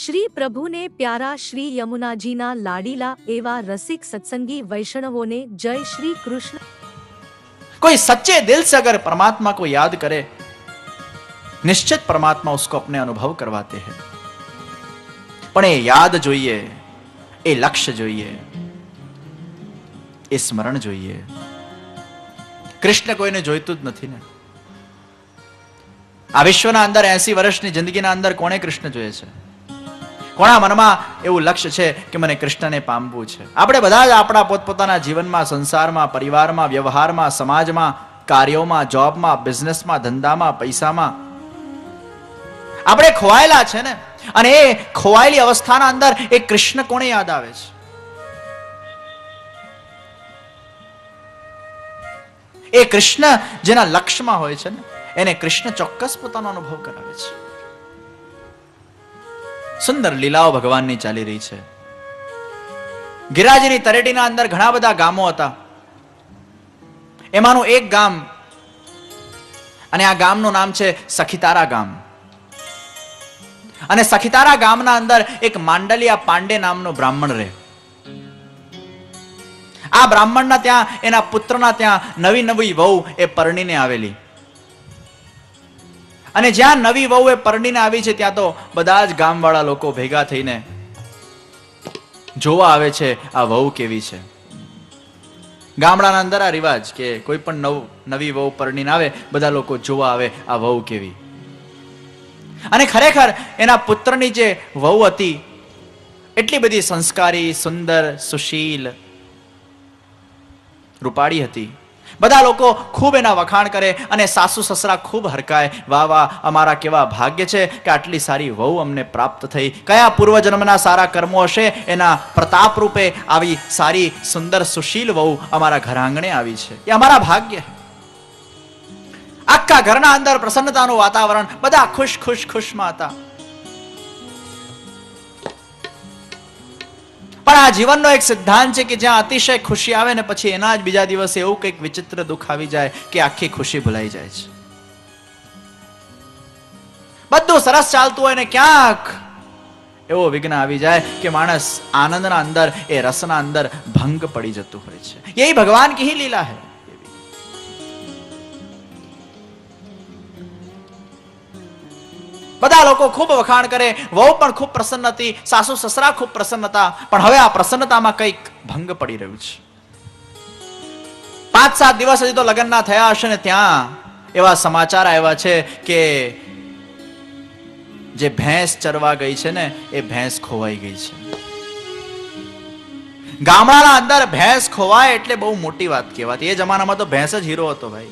શ્રી પ્રભુને પ્યારા શ્રી યમુનાજીના લાડીલા એવા રસિક સત્સંગી વૈષ્ણવોને જય શ્રી કૃષ્ણ कोई सच्चे दिल से अगर परमात्मा को याद करे निश्चित परमात्मा उसको अपने अनुभव करवाते हैं પણ એ યાદ જોઈએ એ લક્ષ્ય જોઈએ એ સ્મરણ જોઈએ કૃષ્ણ કોઈને જોઈતું જ નથી ને આ વિશ્વના અંદર એસી વર્ષની જિંદગીના અંદર કોણે કૃષ્ણ જોઈએ છે કોણા મનમાં એવું લક્ષ્ય છે કે મને કૃષ્ણને પામવું છે? આપણે બધા જ આપણા પોતપોતાના જીવનમાં, સંસારમાં, પરિવારમાં, વ્યવહારમાં, સમાજમાં, કાર્યોમાં, જોબમાં, બિઝનેસમાં, ધંધામાં, પૈસામાં આપણે ખોવાયેલા છે ને? અને એ ખોવાયેલી અવસ્થાના અંદર એ કૃષ્ણ કોને યાદ આવે છે? એ કૃષ્ણ જેના લક્ષ્યમાં હોય છે ને, એને કૃષ્ણ ચોક્કસ પોતાનો અનુભવ કરાવે છે. સુંદર લીલાઓ ભગવાનની ચાલી રહી છે. ગિરાજીની તરેટીના અંદર ઘણા બધા ગામો હતા. એમાંનું એક ગામ, અને આ ગામનું નામ છે સખીતારા ગામ. અને સખીતારા ગામના અંદર એક માંડલિયા પાંડે નામનો બ્રાહ્મણ રહે. આ બ્રાહ્મણના ત્યાં, એના પુત્રના ત્યાં નવી નવી વહુ એ પરણીને આવેલી. અને જ્યાં નવી વહુ એ પરણીને આવી છે, ત્યાં તો બધા જ ગામવાળા લોકો ભેગા થઈને જોવા આવે છે, આ વહુ કેવી છે. ગામડાના અંદર આ રિવાજ કે કોઈ પણ નવ, નવી વહુ પરણીને આવે, બધા લોકો જોવા આવે, આ વહુ કેવી. અને ખરેખર એના પુત્રની જે વહુ હતી, એટલી બધી સંસ્કારી, સુંદર, સુશીલ, રૂપાળી હતી. બધા લોકો ખૂબ એના વખાણ કરે અને સાસુ સસરા ખૂબ હરકાય. વાહ વાહ, અમારા કેવા ભાગ્ય છે કે આટલી સારી વહુ અમને પ્રાપ્ત થઈ. કયા પૂર્વજન્મના સારા કર્મો હશે એના પ્રતાપ રૂપે આવી સારી સુંદર સુશીલ વહુ અમારા ઘર આંગણે આવી છે. એ અમારા ભાગ્ય આખા ઘરના અંદર પ્રસન્નતાનું વાતાવરણ, બધા ખુશ ખુશ ખુશમાં હતા પણ આ જીવનનો એક સિદ્ધાંત છે કે જ્યાં અતિશય ખુશી આવે ને પછી એના જ બીજા દિવસે એવું કંઈક વિચિત્ર દુઃખ આવી જાય કે આખી ખુશી ભૂલાઈ જાય છે. બધું સરસ ચાલતું હોય ને ક્યાંક એવો વિઘ્ન આવી જાય કે માણસ આનંદના અંદર, એ રસના અંદર ભંગ પડી જતું હોય છે. એ ભગવાન કી લીલા હૈ? લોકો ખૂબ વખાણ કરે, વહુ પણ ખૂબ પ્રસન્ન હતી, સાસુ સસરા ખૂબ પ્રસન્ન હતા, પણ હવે આ પ્રસન્નતામાં કંઈક ભંગ પડી રહ્યું છે. પાંચ સાત દિવસ હજી તો લગ્નના થયા હશે ને ત્યાં એવા સમાચાર આવ્યા છે કે જે ભેંસ ચરવા ગઈ છે ને, એ ભેંસ ખોવાઈ ગઈ છે. ગામડાના અંદર ભેંસ ખોવાય એટલે બહુ મોટી વાત કહેવાતી. એ જમાનામાં તો ભેંસ જ હીરો હતો ભાઈ.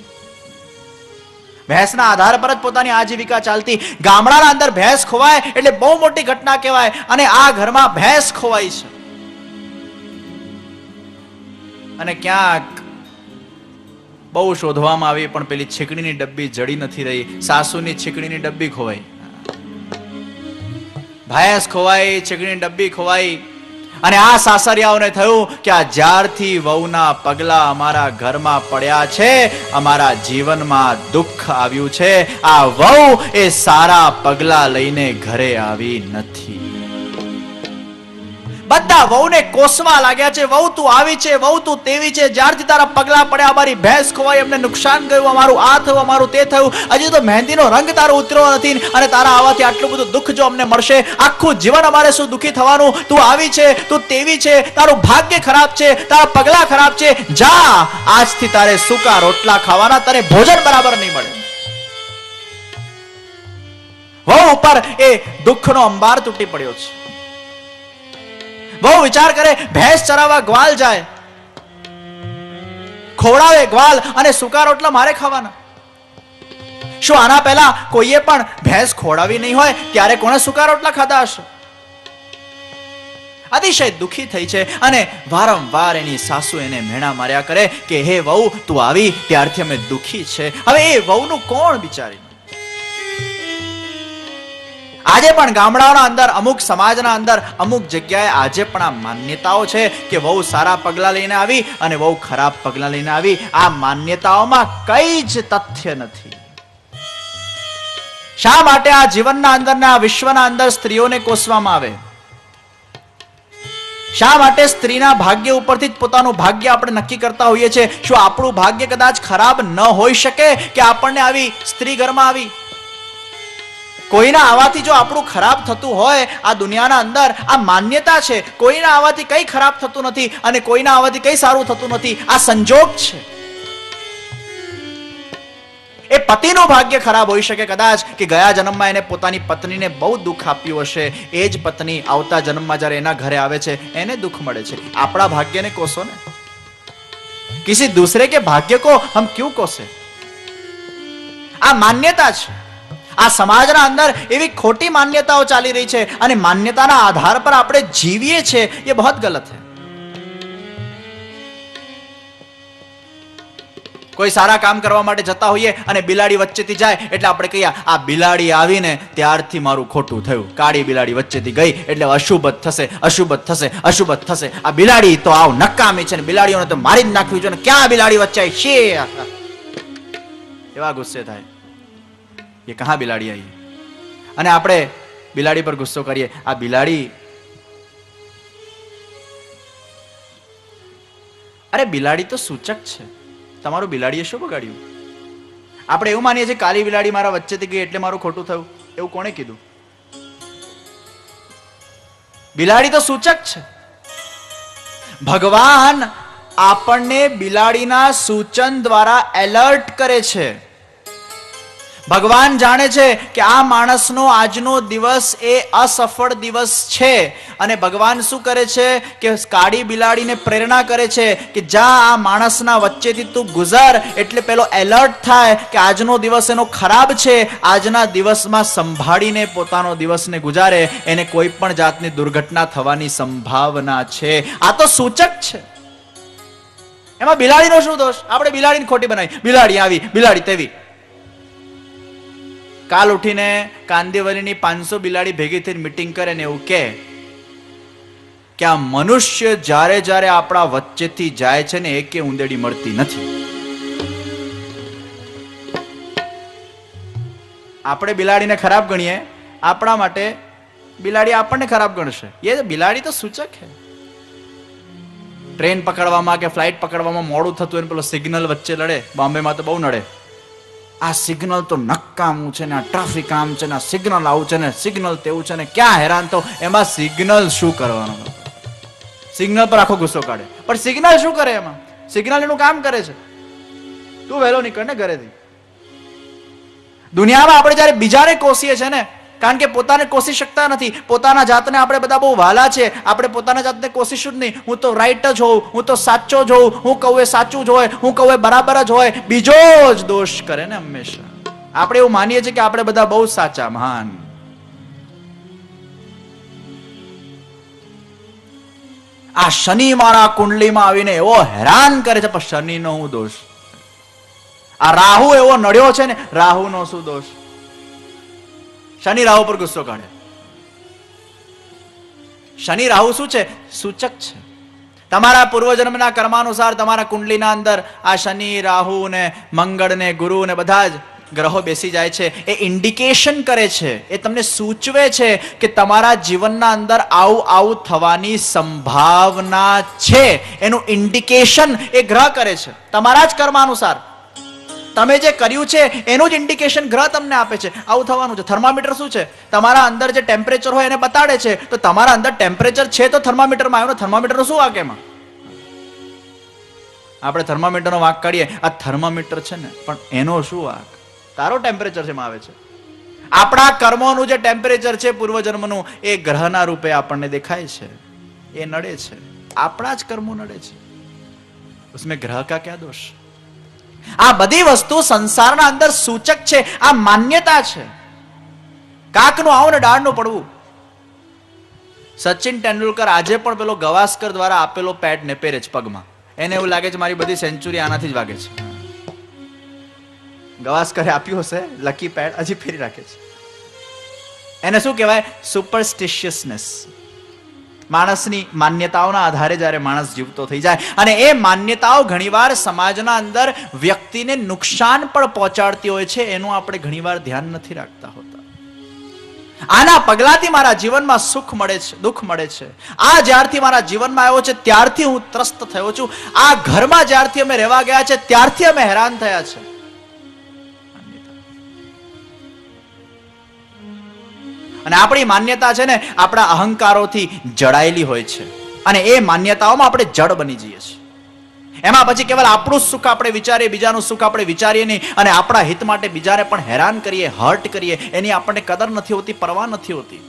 ભેંસના આધાર પર જ પોતાની આજીવિકા ચાલતી. ગામડાના અંદર ભેંસ ખોવાય એટલે બહુ મોટી ઘટના કહેવાય અને આ ઘરમાં ભેંસ ખોવાય છે. અને ક્યાંક બહુ શોધવામાં આવી પણ પેલી છીકણીની ડબ્બી જડી નથી રહી. સાસુની છીકણીની ડબ્બી ખોવાઈ. ભેંસ ખોવાઈ છીકણીની ડબ્બી ખોવાઈ. અને આ સાસરિયાઓને થયું કે આ જ્યારથી વહુના પગલા અમારા ઘરમાં પડ્યા છે, અમારા જીવનમાં દુઃખ આવ્યું છે. આ વહુ એ સારા પગલા લઈને ઘરે આવી નથી. બધા વહુને કોસવા લાગ્યા છે, વહુ તું આવી છે, વહુ તું તેવી છે, જ્યારથી તારા પગલા પડ્યા, અમારી ભેંસ ખોવાઈ એમને નુકસાન ગયું અમારું આ થયું, અમારું તે થયું. હજી તો મહેંદીનો રંગ તારો ઉતરો નથી અને તારા આવવાથી આટલું બધું દુઃખ જો અમને મળશે. આખું જીવન અમારે શું દુઃખી થવાનું? તું આવી છે, તું તેવી છે, તારું ભાગ્ય ખરાબ છે, તારા પગલા ખરાબ છે. જા, આજથી તારે સૂકા રોટલા ખાવાના તારે ભોજન બરાબર નહીં મળે. વહુ ઉપર એ દુઃખનો અંબાર તૂટી પડ્યો છે. બહુ વિચાર કરે, ભેંસ ચરાવવા ગ્વાલ જાય. ખોવડાવે ગ્વાલ અને સૂકા રોટલા મારે ખાવાના. શું આના પહેલા કોઈએ પણ ભેંસ ખોડાવી નહીં હોય, ત્યારે કોણે સૂકા રોટલા ખાધા હશે? અતિશય દુખી થઈ છે અને વારંવાર એની સાસુ એને મેણા માર્યા કરે કે, હે વહુ, તું આવી, ત્યારથી અમે દુખી છે. હવે એ વહુનું કોણ બિચારી આજે પણ ગામડાઓના અંદર, અમુક સમાજના અંદર, અમુક જગ્યાએ આજે પણ આ માન્યતાઓ છે કે બહુ સારા પગલાં લઈને આવી અને બહુ ખરાબ પગલાં લઈને આવી. આ માન્યતાઓમાં કઈ જ તથ્ય નથી. શા માટે આ જીવનના અંદર ને આ વિશ્વના અંદર સ્ત્રીઓને કોસવામાં આવે? શા માટે સ્ત્રીના ભાગ્ય ઉપરથી જ પોતાનું ભાગ્ય આપણે નક્કી કરતા હોઈએ છીએ? શું આપણું ભાગ્ય કદાચ ખરાબ ન હોઈ શકે કે આપણને આવી સ્ત્રી ઘરમાં આવી? કોઈના આવાથી જો આપણું ખરાબ થતું હોય આ દુનિયાના અંદર, આ માન્યતા છે, કોઈના આવાથી કઈ ખરાબ થતું નથી અને કોઈના આવાથી કઈ સારું થતું નથી, આ સંજોગ છે. એ પતિનું ભાગ્ય ખરાબ હોઈ શકે કદાચ કે ગયા જન્મમાં એને પોતાની પત્નીને બહુ દુઃખ આપ્યું હશે. એ જ પત્ની આવતા જન્મમાં જ્યારે એના ઘરે આવે છે, એને દુઃખ મળે છે. આપણા ભાગ્યને કોસો ને. કિસી દૂસરે કે ભાગ્ય કો, હમ ક્યુ કોસે? આ માન્યતા છે. આ સમાજના અંદર એવી ખોટી માન્યતાઓ ચાલી રહી છે અને માન્યતાના આધાર પર આપણે જીવીએ છીએ, એ બહુ ગલત છે. કોઈ સારા કામ કરવા માટે જતા હોઈએ અને બિલાડી વચ્ચેથી જાય, એટલે આપણે કહીએ, આ બિલાડી આવીને ત્યારથી મારું ખોટું થયું. કાળી બિલાડી વચ્ચેથી ગઈ, એટલે અશુભ થશે અશુભ થશે અશુભ થશે. આ બિલાડી તો આવ નકામી છે ને બિલાડીઓને તો મારી જ નાખવી જોઈએ ક્યાં બિલાડી વચ્ચે છે એવા ગુસ્સે થાય. એ કહા બિલાડી આવી અને આપણે બિલાડી પર ગુસ્સો કરીએ. આ બિલાડી અરે બિલાડી તો સૂચક છે. તમારું બિલાડીએ શું બગાડ્યું? આપણે એવું માનીએ છીએ કાલી બિલાડી મારા વચ્ચેથી ગઈ એટલે મારું ખોટું થયું. એવું કોણે કીધું? બિલાડી તો સૂચક છે. ભગવાન આપણને બિલાડીના સૂચન દ્વારા એલર્ટ કરે છે. ભગવાન જાણે છે કે આ માણસનો આજનો દિવસ એ અસફળ દિવસ છે. અને ભગવાન શું કરે છે કે કાળી બિલાડીને પ્રેરણા કરે છે કે જા આ માણસના વચ્ચેથી તું ગુજર એટલે પેલો એલર્ટ થાય કે આજનો દિવસ એનો ખરાબ છે. આજના દિવસમાં સંભાળીને પોતાનો દિવસને ગુજારે. એને કોઈ પણ જાતની દુર્ઘટના થવાની સંભાવના છે. આ તો સૂચક છે. એમાં બિલાડીનો શું દોષ? આપણે બિલાડીને ખોટી બનાવી. બિલાડી આવી, બિલાડી તેવી. કાલ ઉઠીને કાંદીવલીની પાંચસો બિલાડી ભેગી થઈને મીટિંગ કરે ને એવું કે આ મનુષ્ય જ્યારે જ્યારે આપણા વચ્ચેથી જાય છે ને એકે ઉંદેડી મળતી નથી. આપણે બિલાડીને ખરાબ ગણીએ. આપણા માટે બિલાડી આપણને ખરાબ ગણશે. એ બિલાડી તો સૂચક છે. ટ્રેન પકડવામાં કે ફ્લાઇટ પકડવામાં મોડું થતું હોય પેલો સિગ્નલ વચ્ચે લડે, બોમ્બેમાં તો બહુ નડે. આ સિગ્નલ તો નક્કામું છે ને, આ ટ્રાફિક આમ છે ને, આ સિગ્નલ આવું છે ને સિગ્નલ તેવું છે ને, ક્યાં હેરાન તો એમાં સિગ્નલ શું કરવાનું? સિગ્નલ પર આખો ગુસ્સો કાઢે. પણ સિગ્નલ શું કરે એમાં? સિગ્નલ એનું કામ કરે છે. તું વહેલો નીકળ ને ઘરેથી. દુનિયામાં આપણે જ્યારે બીજાને કોસીએ છે ને કારણ કે પોતાને કોસી શકતા નથી. પોતાના જાતને આપણે બધા બહુ વાલા છે. આપણે પોતાના જાતને કોશીશું જ નહીં. હું તો રાઈટ જ હોઉં. હું તો સાચો જ હોઉં. હું કહું એ સાચું જ હોય. હું કહું એ બરાબર જ હોય. બીજો જ દોષ કરે ને હંમેશા. આપણે એવું માનીએ છીએ કે આપણે બધા બહુ સાચા, મહાન. આ શનિ મારા કુંડલીમાં આવીને એવો હેરાન કરે છે, પણ શનિનો હું દોષ. આ રાહુ એવો નડ્યો છે ને, રાહુનો શું દોષ? શનિ રાહુ પર ગુસ્સો કાઢે. શનિ રાહુ શું છે? સૂચક છે. તમારા પૂર્વજન્મના કર્માનુસાર તમારા કુંડલીના અંદર આ શનિ રાહુ ને મંગળ ને ગુરુ ને બધા જ ગ્રહો બેસી જાય છે. એ ઇન્ડિકેશન કરે છે. એ તમને સૂચવે છે કે તમારા જીવનના અંદર આવું આવું થવાની સંભાવના છે. એનું ઇન્ડિકેશન એ ગ્રહ કરે છે. તમારા જ કર્માનુસાર. તમે જે કર્યું છે, એનું જ ઇન્ડિકેશન ગ્રહ તમને આપે છે. આવું થવાનું છે. થર્મામીટર શું છે? તમારા અંદર જે ટેમ્પરેચર હોય એને બતાડે છે. તો તમારા અંદર ટેમ્પરેચર છે તો થર્મામીટરમાં આવ્યું થર્મામીટરનો શું વાંક એમાં? આપણે થર્મામીટરનો વાંક કાઢીએ. આ થર્મામીટર છે ને, પણ એનો શું વાંક? તારો ટેમ્પરેચર છે આવે છે. આપણા કર્મોનું જે ટેમ્પરેચર છે પૂર્વજન્મનું, એ ગ્રહના રૂપે આપણને દેખાય છે. એ નડે છે. આપણા જ કર્મો નડે છે. ઉસમે ગ્રહ કા ક્યા દોષ? આ બધી વસ્તુ સંસારના અંદર સૂચક છે, આ માન્યતા છે. કાકનું આવું ને ડાળનું પડવું. સચિન તેંડુલકર આજે પણ પેલો ગવાસ્કર દ્વારા આપેલો પેડ ને પહેરે છે પગમાં. એને એવું લાગે છે મારી બધી સેન્ચુરી આનાથી જ વાગે છે. ગવાસ્કરે આપ્યું હશે, લકી પેડ હજી ફેરી રાખે છે. એને શું કહેવાય? સુપરસ્ટિશિયસનેસ માણસની માન્યતાઓના આધારે જ્યારે માણસ જીવતો થઈ જાય. અને એ માન્યતાઓ ઘણીવાર સમાજના અંદર વ્યક્તિને નુકસાન પણ પહોંચાડતી હોય છે, એનું આપણે ઘણીવાર ધ્યાન નથી રાખતા હોતા. આના પગલાથી મારા જીવનમાં સુખ મળે છે, દુઃખ મળે છે. આ જ્યારથી મારા જીવનમાં આવ્યો છે, ત્યારથી હું ત્રસ્ત થયો છું. આ ઘરમાં જ્યારથી અમે રહેવા ગયા છે, ત્યારથી અમે હેરાન થયા છે. અને આપણી માન્યતા છે ને આપણા અહંકારોથી જડાયેલી હોય છે અને એ માન્યતાઓમાં આપણે જડ બની જઈએ છીએ એમાં પછી કેવલ આપણું જ સુખ આપણે વિચારીએ બીજાનું સુખ આપણે વિચારીએ નહીં અને આપણા હિત માટે બીજાને પણ હેરાન કરીએ હર્ટ કરીએ એની આપણને કદર નથી હોતી પરવાહ નથી होती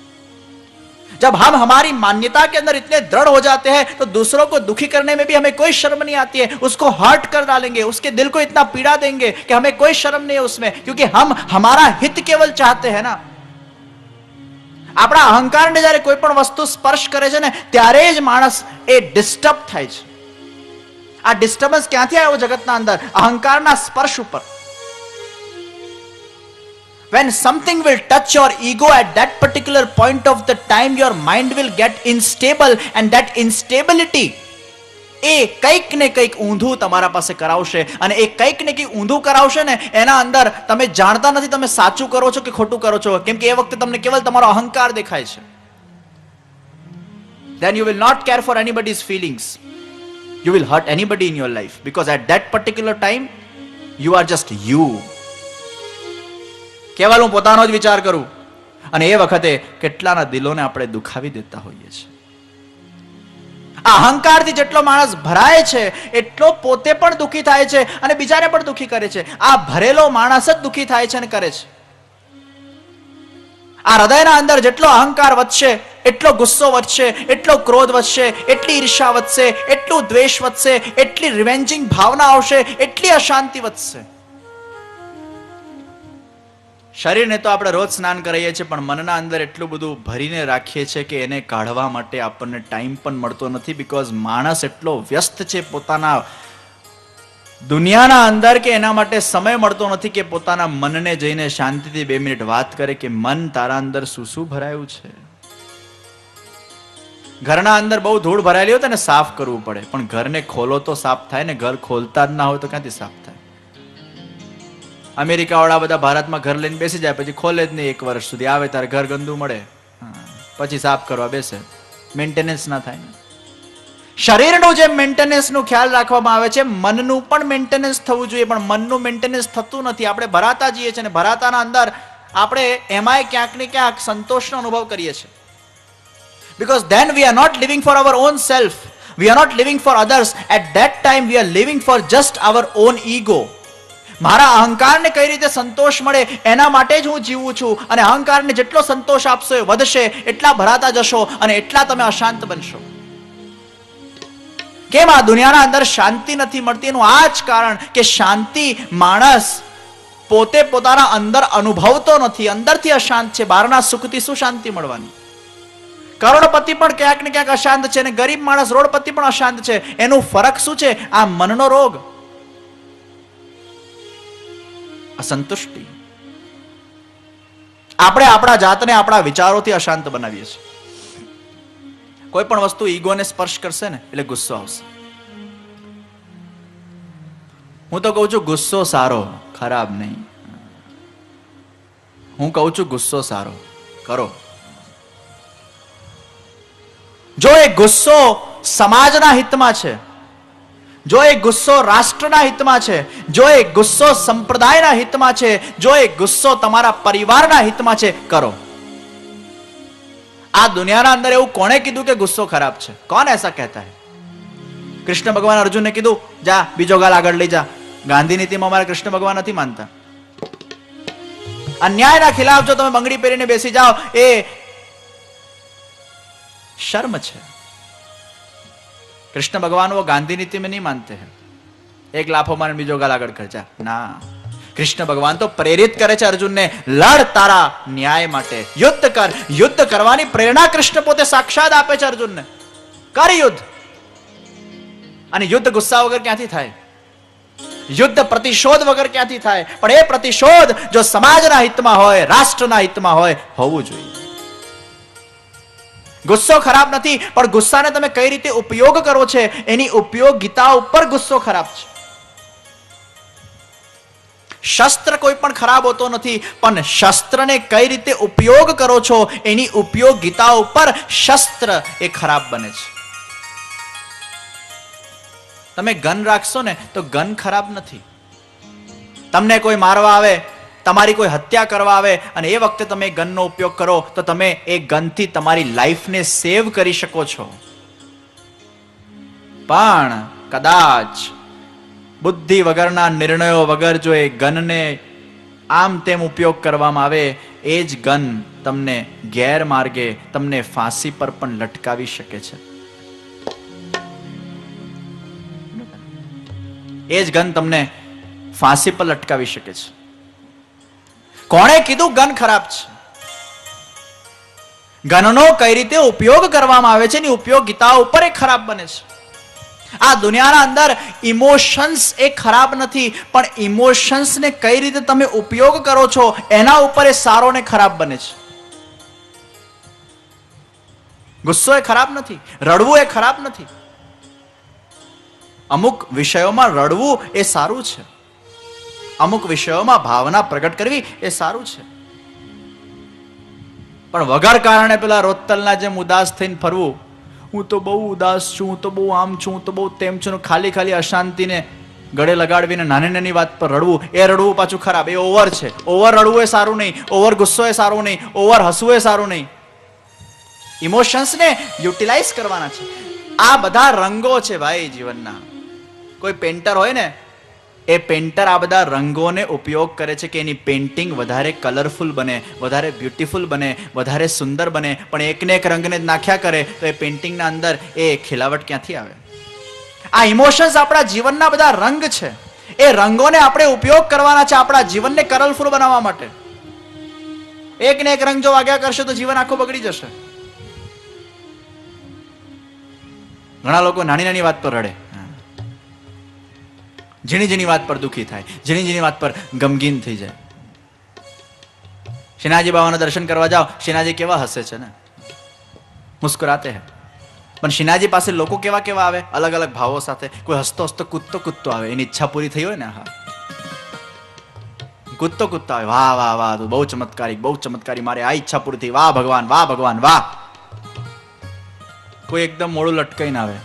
जब हम हमारी मान्यता के अंदर इतने दृढ़ हो जाते हैं तो दूसरों को दुखी करने में भी हमें कोई शर्म नहीं आती है उसको हर्ट कर डालेंगे उसके दिल को इतना पीड़ा देंगे कि हमें कोई शर्म नहीं है उसमें क्योंकि हम हमारा हित केवल चाहते हैं ना આપણા અહંકારને જ્યારે કોઈ પણ વસ્તુ સ્પર્શ કરે છે ને ત્યારે જ માણસ એ ડિસ્ટર્બ થાય છે આ ડિસ્ટર્બન્સ ક્યાંથી આવ્યો જગતના અંદર અહંકારના સ્પર્શ ઉપર when something will touch your ego at that particular point of the time your mind will get unstable and that instability એ કંઈક ને કંઈક ઊંધું તમારા પાસે કરાવશે અને એ કંઈક ને કંઈક ઊંધું કરાવશે ને એના અંદર તમે જાણતા નથી, તમે સાચું કરો છો કે ખોટું કરો છો? કેમ કે એ વખતે તમને કેવલ તમારો અહંકાર દેખાય છે. Then you will not care for anybody's feelings you will hurt anybody in your life because at that particular time you are just you કેવલ હું પોતાનો જ વિચાર કરું? અને એ વખતે કેટલાના દિલોને આપણે દુખાવી દેતા હોઈએ છીએ. અહંકારથી જેટલો માણસ ભરાય છે, એટલો પોતે પણ દુખી થાય છે અને બીજાને પણ દુખી કરે છે. આ ભરેલો માણસ જ દુખી થાય છે અને કરે છે. આ હૃદયના અંદર જેટલો અહંકાર વધશે, એટલો ગુસ્સો વધશે, એટલો ક્રોધ વધશે, એટલી ઈર્ષા વધશે, એટલું દ્વેષ વધશે, એટલી રિવેન્જિંગ ભાવના આવશે, એટલી અશાંતિ વધશે. શરીરને તો આપણે રોજ સ્નાન કરીએ છીએ, પણ મનના અંદર એટલું બધું ભરીને રાખીએ છીએ કે એને કાઢવા માટે આપણને ટાઈમ પણ મળતો નથી બિકોઝ માણસ એટલો વ્યસ્ત છે પોતાના દુનિયાના અંદર કે એના માટે સમય મળતો નથી કે પોતાના મનને જઈને શાંતિથી બે મિનિટ વાત કરે કે, મન તારા અંદર શું શું ભરાયું છે? ઘરના અંદર બહુ ધૂળ ભરાયેલી હોય તો સાફ કરવું પડે, પણ ઘરને ખોલો તો સાફ થાય ને ઘર ખોલતા જ ના હોય તો ક્યાંથી સાફ થાય? અમેરિકા વાળા બધા ભારતમાં ઘર લઈને બેસી જાય, પછી ખોલે જ નહીં એક વર્ષ સુધી. આવે ત્યારે ઘર ગંદુ મળે. પછી સાફ કરવા બેસે. મેન્ટેનન્સ ના થાય. શરીરનું જે મેન્ટેનન્સનું ખ્યાલ રાખવામાં આવે છે, મનનું પણ મેન્ટેનન્સ થવું જોઈએ, પણ મનનું મેન્ટેનન્સ થતું નથી. આપણે ભરાતા જઈએ છીએ અને ભરાતાના અંદર આપણે એમાંય ક્યાંક ને ક્યાંક સંતોષનો અનુભવ કરીએ છીએ. Because then we are not living for our own self we are not living for others. At that time we are living for just our own ego. મારા અહંકારને કઈ રીતે સંતોષ મળે એના માટે જ હું જીવું છું. અને અહંકારને જેટલો સંતોષ આપશો એ વધશે, એટલા ભરાતા જશો અને એટલા તમે અશાંત બનશો. કેમ આ દુનિયાના અંદર શાંતિ નથી મળતી? એનું આ જ કારણ કે શાંતિ માણસ પોતે પોતાના અંદર અનુભવતો નથી, અંદરથી અશાંત છે. બહારના સુખથી શું શાંતિ મળવાની? કરોડપતિ પણ ક્યાંક ને ક્યાંક અશાંત છે અને ગરીબ માણસ રોડપતિ પણ અશાંત છે. એનું ફરક શું છે? આ મનનો રોગ. અસંતુષ્ટિ. આપણે આપણા જાતને આપણા વિચારોથી અશાંત બનાવીએ છીએ. કોઈ પણ વસ્તુ ઈગોને સ્પર્શ કરશે ને, એટલે ગુસ્સો આવશે. હું તો કહું છું, ગુસ્સો સારો, ખરાબ નહીં. હું કહું છું, ગુસ્સો સારો, કરો. જો એ ગુસ્સો સમાજના હિતમાં છે જો એ ગુસ્સો રાષ્ટ્રના હિતમાં છે, જો એ ગુસ્સો સંપ્રદાયના હિતમાં છે, જો એ ગુસ્સો તમારા પરિવારના હિતમાં છે, કરો. આ દુનિયાના અંદર એવું કોણે કીધું કે ગુસ્સો ખરાબ છે? કોણ એસા કહેતા હે? કૃષ્ણ ભગવાન અર્જુનને કીધું, જા, બીજો ગાલ આગળ લઈ જા. ગાંધી નીતિમાં અમારા કૃષ્ણ ભગવાન નથી માનતા. અન્યાયના ખિલાફ જો તમે બંગડી પહેરીને બેસી જાઓ, એ શર્મ છે. कृष्ण भगवान वो गांधी नीति में नहीं मानते हैं एक लाफो मार बीजो गाल આગળ કર જા ના કૃષ્ણ ભગવાન તો પ્રેરિત કરે છે અર્જુનને લડ તારા ન્યાય માટે યુદ્ધ કર યુદ્ધ કરવાની પ્રેરણા કૃષ્ણ પોતે સાક્ષાત આપે છે અર્જુનને કર યુદ્ધ અને યુદ્ધ ગુસ્સા વગર ક્યાંથી થાય યુદ્ધ પ્રતિશોધ વગર ક્યાંથી થાય પણ એ પ્રતિશોધ જો સમાજના હિતમાં હોય રાષ્ટ્રના હિતમાં હોય હોવું જોઈએ ગુસ્સો ખરાબ નથી, પણ ગુસ્સાને તમે કઈ રીતે ઉપયોગ કરો છો? એની ઉપયોગિતા ઉપર ગુસ્સો ખરાબ છે. શસ્ત્ર કોઈ પણ ખરાબ હોતો નથી, પણ શસ્ત્રને કઈ રીતે ઉપયોગ કરો છો? એની ઉપયોગિતા ઉપર શસ્ત્ર એ ખરાબ બને છે. તમે ગન રાખશો ને, તો ગન ખરાબ નથી. તમને કોઈ મારવા આવે તમારી કોઈ હત્યા કરવા આવે અને એ વખતે તમે ગનનો ઉપયોગ કરો, તો તમે એ ગનથી તમારી લાઈફને સેવ કરી શકો છો. પણ કદાચ બુદ્ધિ વગરના નિર્ણયો વગર જો એ ગનને આમ તેમ ઉપયોગ કરવામાં આવે, એ જ ગન તમને ગેરમાર્ગે, તમને ફાંસી પર પણ લટકાવી શકે છે. એ જ ગન તમને ફાંસી પર લટકાવી શકે છે. કોણે કીધું ગન ખરાબ છે? ગનનો કઈ રીતે ઉપયોગ કરવામાં આવે છે એની ઉપયોગિતા ઉપર એ ખરાબ બને છે? આ દુનિયાના અંદર ઇમોશન્સ એ ખરાબ નથી, પણ ઇમોશન્સને કઈ રીતે તમે ઉપયોગ કરો છો એના ઉપર એ સારો ને ખરાબ બને છે. ગુસ્સો એ ખરાબ નથી, રડવું એ ખરાબ નથી. અમુક વિષયોમાં રડવું એ સારું છે. અમુક વિષયોમાં ભાવના પ્રગટ કરવી એ સારું છે. પણ વગર કારણે પેલા રોતલના જેમ ઉદાસ થઈને ફરવું, હું તો બહુ ઉદાસ છું, હું તો બહુ આમ છું, હું તો બહુ તેમ છું ખાલી ખાલી અશાંતિને ગળે લગાડવીને નાની નાની વાત પર રડવું, એ રડવું પાછું ખરાબ, એ ઓવર છે. ઓવર રડવું એ સારું નહીં, ઓવર ગુસ્સો એ સારું નહીં, ઓવર હસવું એ સારું નહીં. ઇમોશન્સને યુટિલાઇઝ કરવાના છે. આ બધા રંગો છે ભાઈ જીવનના. કોઈ પેન્ટર હોય ને એ પેન્ટર આ બધા રંગોને ઉપયોગ કરે છે કે એની પેઇન્ટિંગ વધારે કલરફુલ બને, વધારે બ્યુટીફુલ બને, વધારે સુંદર બને, પણ એકને એક રંગને જ નાખ્યા કરે, તો એ પેઇન્ટિંગના અંદર એ ખિલાવટ ક્યાંથી આવે? આ ઇમોશન્સ આપણા જીવનના બધા રંગ છે. એ રંગોને આપણે ઉપયોગ કરવાના છે આપણા જીવનને કલરફુલ બનાવવા માટે. એકને એક રંગ જો વાગ્યા કરશે તો જીવન આખું બગડી જશે. ઘણા લોકો નાની નાની વાત પર રડે. ઝીણી જેની વાત પર દુઃખી થાય, જેની જેની વાત પર ગમગીન થઈ જાય. શેનાજી બાબાના દર્શન કરવા જાઓ, શેનાજી કેવા હસે છે ને? મુસ્કુરાતે હે. પણ શિનાજી પાસે લોકો કેવા કેવા આવે? અલગ અલગ ભાવો સાથે. કોઈ હસતો હસતો, કૂદતો કૂદતો આવે. એની ઈચ્છા પૂરી થઈ હોય ને, હા. કૂદતો કૂદતો આવે. વાહ વાહ વાહ, તું બહુ ચમત્કારી બહુ ચમત્કારી. મારે આ ઈચ્છા પૂરી થઈ. વાહ, ભગવાન વાહ ભગવાન, વાહ. કોઈ એકદમ મોડું લટકાઈને આવે.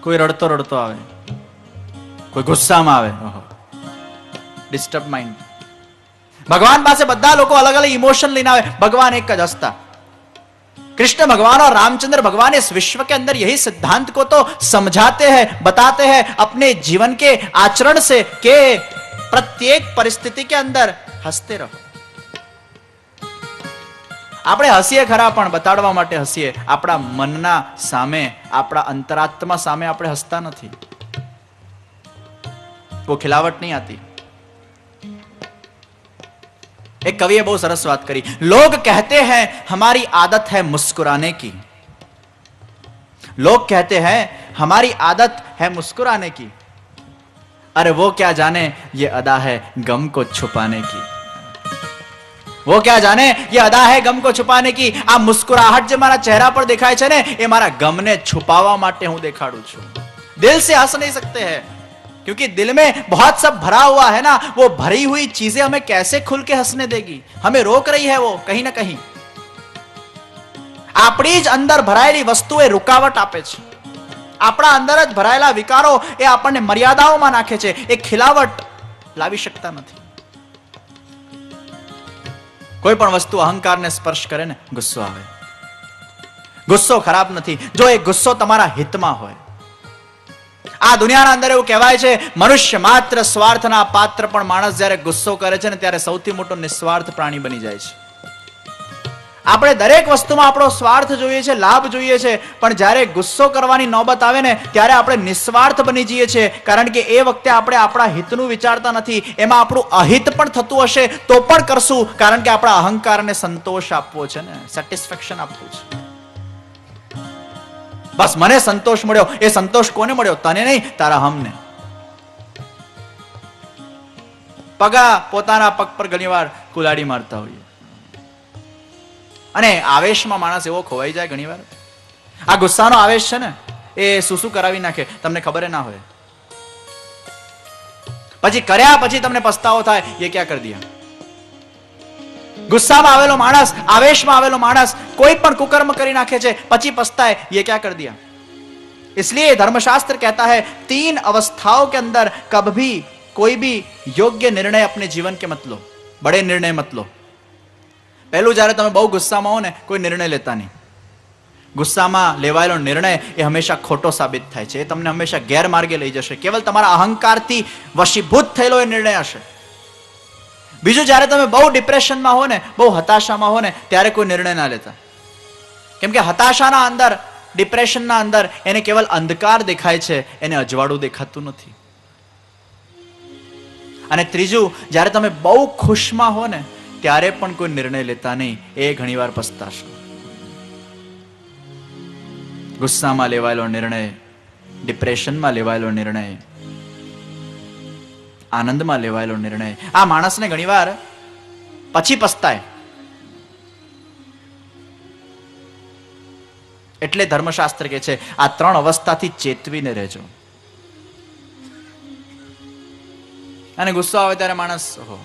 કોઈ રડતો રડતો આવે. કોઈ ગુસ્સામાં આવે ડિસ્ટર્બ માઇન્ડ ભગવાન પાસે બધા લોકો અલગ અલગ ઇમોશન લઈને આવે ભગવાન એક જ હસતા कृष्ण भगवान और रामचंद्र भगवान इस विश्व के अंदर यही सिद्धांत को तो समझाते हैं बताते हैं अपने जीवन के आचरण से कि प्रत्येक परिस्थिति के अंदर हंसते रहो આપણે હસીએ ખરા પણ બતાડવા માટે હસીએ આપણા મનના સામે આપણા અંતરાત્મા સામે આપણે હસતા નથી वो खिलावट नहीं आती एक कवि बहू सरस बात करी लोग कहते हैं हमारी आदत है मुस्कुराने की लोग कहते हैं हमारी आदत है मुस्कुराने की अरे वो क्या जाने ये अदा है गम को छुपाने की वो क्या जाने ये अदा है गम को છુપાને કી આ મુસ્કુરાહટ જે મારા ચહેરા પર દેખાય છે ને એ મારા ગમને છુપાવવા માટે હું દેખાડું છું दिल से हंस नहीं सकते हैं क्योंकि दिल में बहुत सब भरा हुआ है ना वो भरी हुई चीजें हमें कैसे खुल के हंसने देगी हमें रोक रही है वो कहीं ना कहीं આપણી જ અંદર ભરાયેલી વસ્તુ એ રૂકાવટ આપે છે આપણા અંદર જ ભરાયેલા વિકારો એ આપણને મર્યાદાઓમાં નાખે છે એ ખિલાવટ લાવી શકતા નથી કોઈ પણ વસ્તુ અહંકારને સ્પર્શ કરે ને ગુસ્સો આવે ગુસ્સો ખરાબ નથી જો એ ગુસ્સો તમારા હિતમાં હોય આ દુનિયાના અંદર એવું કહેવાય છે, મનુષ્ય માત્ર સ્વાર્થના પાત્ર પણ માણસ જ્યારે ગુસ્સો કરે છે ને ત્યારે સૌથી મોટો નિસ્વાર્થ પ્રાણી બની જાય છે. આપણે દરેક વસ્તુમાં આપણો સ્વાર્થ જોઈએ છે, લાભ જોઈએ છે, પણ જ્યારે ગુસ્સો કરવાની નોબત આવે ને ત્યારે આપણે નિસ્વાર્થ બની જઈએ છીએ, કારણ કે એ વખતે આપણે આપણા હિતનું વિચારતા નથી, એમાં આપણું અહિત પણ થતું હશે તો પણ કરશું, કારણ કે આપણા અહંકારને સંતોષ આપવો છે ને સેટિસ્ફેક્શન આપવું છે. બસ મને સંતોષ મળ્યો. એ સંતોષ કોને મળ્યો? તને નહીં, તારા હમને. પગા પોતાના પગ પર ઘણીવાર કુલાડી મારતા હોઈએ. અને આવેશમાં માણસ એવો ખોવાઈ જાય ઘણીવાર. આ ગુસ્સાનો આવેશ છે ને, એ શું કરાવી નાખે. તમને ખબર ના હોય. પછી કર્યા પછી તમને પસ્તાવો થાય. એ ક્યાં કરી દિયા ગુસ્સામાં આવેલો માણસ આવેશમાં આવેલો માણસ કોઈ પણ કુકર્મ કરી નાખે છે પછી પસ્તાય ये क्या कर दिया इसलिए धर्मशास्त्र कहता है तीन अवस्थाओं के अंदर कभी भी कोई भी योग्य निर्णय अपने जीवन के मत लो बड़े निर्णय मत लो પહેલું જ્યારે તમે બહુ ગુસ્સામાં હો ને કોઈ નિર્ણય લેતા નહીં ગુસ્સામાં લેવાયેલો નિર્ણય એ હંમેશા ખોટો સાબિત થાય છે એ તમને હંમેશા ગેરમાર્ગે લઈ જશે કેવલ તમારા અહંકારથી વશીભૂત થયેલો એ નિર્ણય હશે બીજું જ્યારે તમે બહુ ડિપ્રેશનમાં હો ને બહુ હતાશામાં હો ને ત્યારે કોઈ નિર્ણય ના લેતા. કેમ કે હતાશાના અંદર ડિપ્રેશનના અંદર એને કેવલ અંધકાર દેખાય છે, એને અજવાળું દેખાતું નથી. અને ત્રીજું, જ્યારે તમે બહુ ખુશમાં હો ને ત્યારે પણ કોઈ નિર્ણય લેતા નહીં. એ ઘણીવાર પસ્તાશો. ગુસ્સામાં લેવાયેલો નિર્ણય ડિપ્રેશનમાં લેવાયેલો નિર્ણય આનંદમાં લેવાયેલો નિર્ણય. આ માણસને ઘણીવાર પછી પસ્તાય. એટલે ધર્મશાસ્ત્ર કે છે, આ ત્રણ અવસ્થાથી ચેતવીને રહેજો. અને ગુસ્સો આવે ત્યારે માણસ હો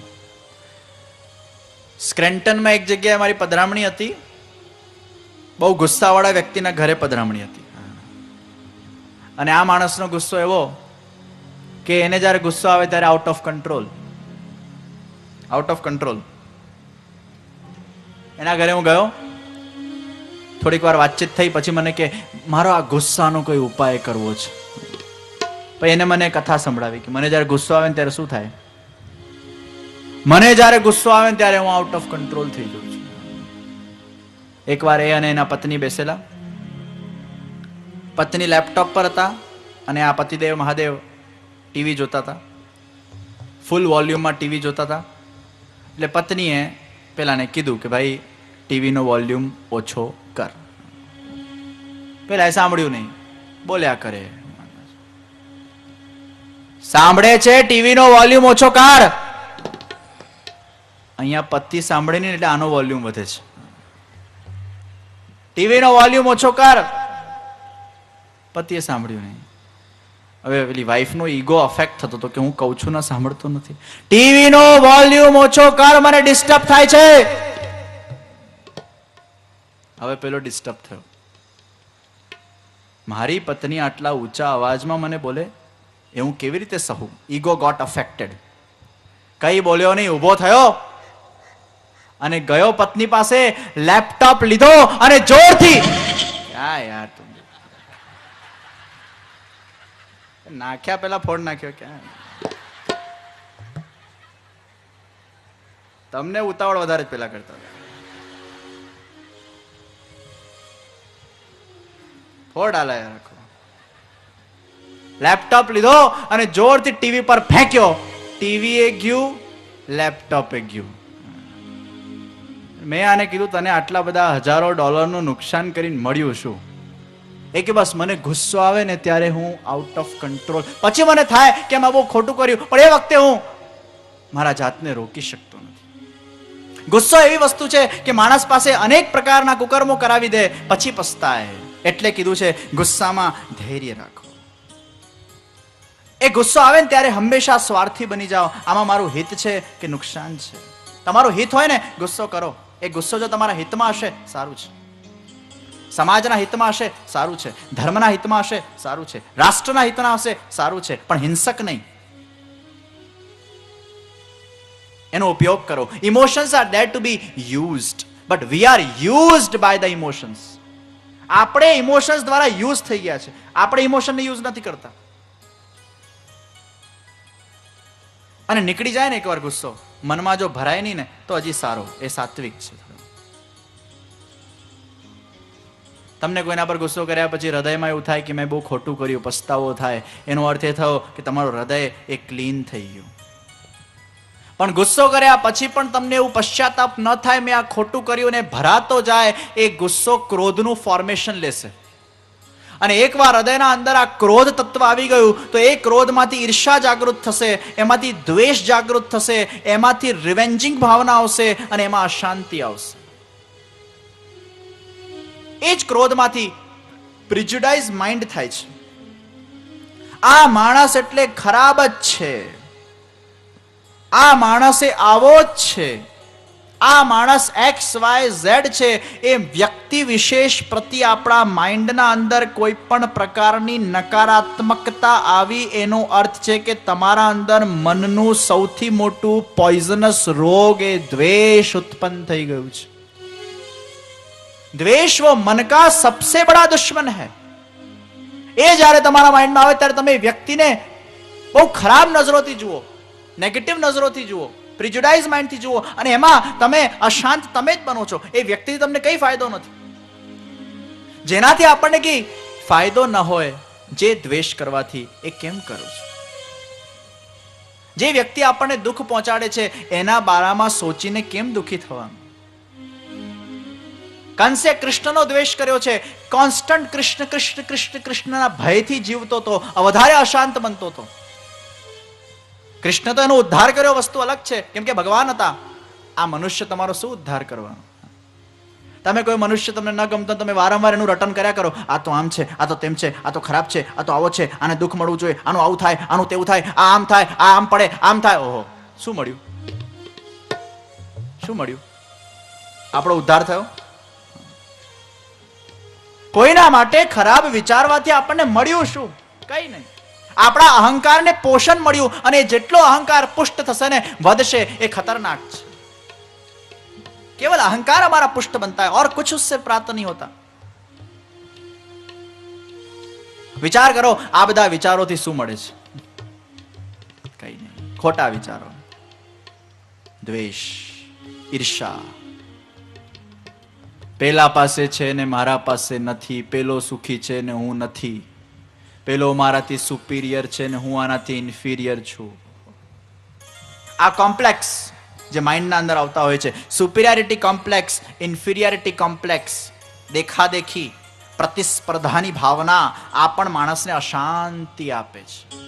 સ્ક્રેન્ટનમાં એક જગ્યાએ મારી પધરામણી હતી. બહુ ગુસ્સાવાળા વ્યક્તિના ઘરે પધરામણી હતી. અને આ માણસનો ગુસ્સો એવો કે એને જ્યારે ગુસ્સો આવે ત્યારે out of control out of control એના ઘરે હું ગયો. થોડીક વાર વાતચીત થઈ, પછી મને કે, મારો આ ગુસ્સાનો કોઈ ઉપાય કરવો છે? પછી એને મને કથા સંભળાવી કે, મને જ્યારે ગુસ્સો આવે ને ત્યારે શું થાય? મને જ્યારે ગુસ્સો આવે ને ત્યારે હું આઉટ ઓફ કંટ્રોલ થઈ જાઉં છું. એકવાર એ અને એના પત્ની બેસેલા. પત્ની લેપટોપ પર હતા અને આ પતિદેવ મહાદેવ ટીવી જોતા હતા ફૂલ વોલ્યુમમાં ટીવી જોતા હતા એટલે પત્નીએ પેલાને કીધું કે ભાઈ, ટીવીનો વોલ્યુમ ઓછો કર. પેલા એ સાંભળ્યું નહીં. બોલ્યા કરે. સાંભળે છે, ટીવીનો વોલ્યુમ ઓછો કર. અહીંયા પતિ સાંભળે નહીં એટલે આનો વોલ્યુમ વધે છે. ટીવીનો વોલ્યુમ ઓછો કર. પતિએ સાંભળ્યું નહીં. હવે પેલી વાઈફનો ઈગો અફેક્ટ થતો હતો કે હું કહું છું, ના, સાંભળતો નથી. ટીવીનો વોલ્યુમ ઓછો કર, મને ડિસ્ટર્બ થાય છે. હવે પેલો ડિસ્ટર્બ થયો. મારી પત્ની આટલા ઊંચા અવાજમાં મને બોલે, એ હું કેવી રીતે સહું? ઈગો ગોટ અફેક્ટેડ કઈ બોલ્યો નહીં, ઊભો થયો. અને ગયો પત્ની પાસે લેપટોપ લીધો અને જોરથી ક્યાં યાર તું? નાખ્યા પેલા ફોડ નાખ્યો ક્યાં તમને ઉતાવળ વધારે જ પેલા કરતા. ફોડ આલાય રાખો લેપટોપ લીધો અને જોરથી ટીવી પર ફેંક્યો. ટીવી એ ગયું, લેપટોપ એ ગયું. મેં આને કીધું, તને આટલા બધા હજારો ડોલરનું નુકસાન કરીને મળ્યું શું? એ કે બસ મને ગુસ્સો આવે ને ત્યારે હું આઉટ ઓફ કંટ્રોલ પછી મને થાય કે મેં બહુ ખોટું કર્યું, પણ એ વખતે હું મારા જાતને રોકી શકતો નથી. ગુસ્સો એવી વસ્તુ છે કે માણસ પાસે અનેક પ્રકારના કુકર્મો કરાવી દે, પછી પસ્તાય. એટલે કીધું છે, ગુસ્સામાં ધૈર્ય રાખો. એ ગુસ્સો આવે ને ત્યારે હંમેશા સ્વાર્થી બની જાઓ. આમાં મારું હિત છે કે નુકસાન છે? તમારું હિત હોય ને, ગુસ્સો કરો. એ ગુસ્સો જો તમારા હિતમાં હશે, સારું છે. સમાજના હિતમાં હશે, સારું છે. ધર્મના હિતમાં હશે, સારું છે. રાષ્ટ્રના હિતમાં હશે, સારું છે. પણ હિંસક નહીં. એનો ઉપયોગ કરો. Emotions are made to be used but we are used by the emotions આપણે ઇમોશન્સ દ્વારા યુઝ થઈ ગયા છે. આપણે ઇમોશનને યુઝ નથી કરતા. અને નીકળી જાય ને એકવાર ગુસ્સો. મનમાં જો ભરાય નહીં ને, તો હજી સારો. એ સાત્વિક છે. તમને કોઈના પર ગુસ્સો કર્યા પછી હૃદયમાં એવું થાય કે મેં બહુ ખોટું કર્યું, પસ્તાવો થાય, એનો અર્થ એ થયો કે તમારું હૃદય એ ક્લીન થઈ ગયું. પણ ગુસ્સો કર્યા પછી પણ તમને એવું પશ્ચાતાપ ન થાય, મેં આ ખોટું કર્યું ને ભરાતો જાય, એ ગુસ્સો ક્રોધનું ફોર્મેશન લેશે. અને એકવાર હૃદયના અંદર આ ક્રોધ તત્વ આવી ગયું, તો એ ક્રોધમાંથી ઈર્ષા જાગૃત થશે, એમાંથી દ્વેષ જાગૃત થશે, એમાંથી રિવેન્જિંગ ભાવના આવશે અને એમાં અશાંતિ આવશે. એ જ ક્રોધમાંથી પ્રિજ્યુડાઇઝ માઇન્ડ થાય છે. આ માણસ એટલે ખરાબ જ છે. આ માણસે આવો જ છે. આ માણસ એક્સ, વાય, ઝેડ છે એ વ્યક્તિ વિશેષ પ્રતિ આપણા માઇન્ડના અંદર કોઈ પણ પ્રકારની નકારાત્મકતા આવી એનો અર્થ છે કે તમારા અંદર મનનું સૌથી મોટું પોઈઝનસ રોગ એ દ્વેષ ઉત્પન્ન થઈ ગયું છે. દ્વેષ વો મન કા સબસે બડા દુશ્મન હૈ. એ જ્યારે તમારા માઇન્ડમાં આવે ત્યારે તમે વ્યક્તિને બહુ ખરાબ નજરોથી જુઓ નેગેટિવ નજરોથી જુઓ પ્રિજુડાઇઝ માઇન્ડથી જુઓ અને એમાં તમે અશાંત તમે જ બનો છો. એ વ્યક્તિથી તમને કઈ ફાયદો નથી. જેનાથી આપણને કઈ ફાયદો ન હોય, જે દ્વેષ કરવાથી એ કેમ કરું છું? જે વ્યક્તિ આપણને દુઃખ પહોંચાડે છે, એના બારામાં સોચીને કેમ દુઃખી થવાનું? કંસે કૃષ્ણનો દ્વેષ કર્યો છે? કોન્સ્ટન્ટ કૃષ્ણ કૃષ્ણ કૃષ્ણ, કૃષ્ણના ભયથી જીવતો તો વધારે અશાંત બનતો હતો કૃષ્ણ તો એનો ઉદ્ધાર કર્યો, વસ્તુ અલગ છે. કેમ કે ભગવાન હતા. આ મનુષ્ય તમારો શું ઉદ્ધાર કરવાનો? તમે કોઈ મનુષ્ય તમને ન ગમતો, તમે વારંવાર એનું રટન કર્યા કરો. આ તો આમ છે, આ તો તેમ છે, આ તો ખરાબ છે, આ તો આવો છે, આને દુઃખ મળવું જોઈએ, આનું આવું થાય, આનું તેવું થાય, આ આમ થાય, આ આમ પડે, આમ થાય. ઓહો, શું મળ્યું? શું મળ્યું? આપણો ઉદ્ધાર થયો? કોઈના માટે ખરાબ વિચારવાથી આપણને મળ્યું શું કઈ નહીં આપણા અહંકારને પોષણ મળ્યું અને જેટલો અહંકાર પુષ્ટ થશે ને વધશે એ ખતરનાક છે केवल अहंकार हमारा पुष्ट बनता है और कुछ उससे प्राप्त नहीं होता વિચાર કરો આ બધા વિચારોથી શું મળે છે કઈ નહીં ખોટા વિચારો દ્વેષ ઈર્ષા પેલા પાસે છે ને મારા પાસે નથી, પેલો સુખી છે ને હું નથી. પેલો મારાથી સુપિરિયર છે ને હું આનાથી ઇન્ફિરિયર છું. આ કોમ્પ્લેક્સ જે માઇન્ડના અંદર આવતા હોય છે સુપિરિયરિટી કોમ્પ્લેક્સ ઇન્ફિરિયરિટી કોમ્પ્લેક્સ દેખાદેખી, પ્રતિસ્પર્ધાની ભાવના આ પણ માણસને અશાંતિ આપે છે.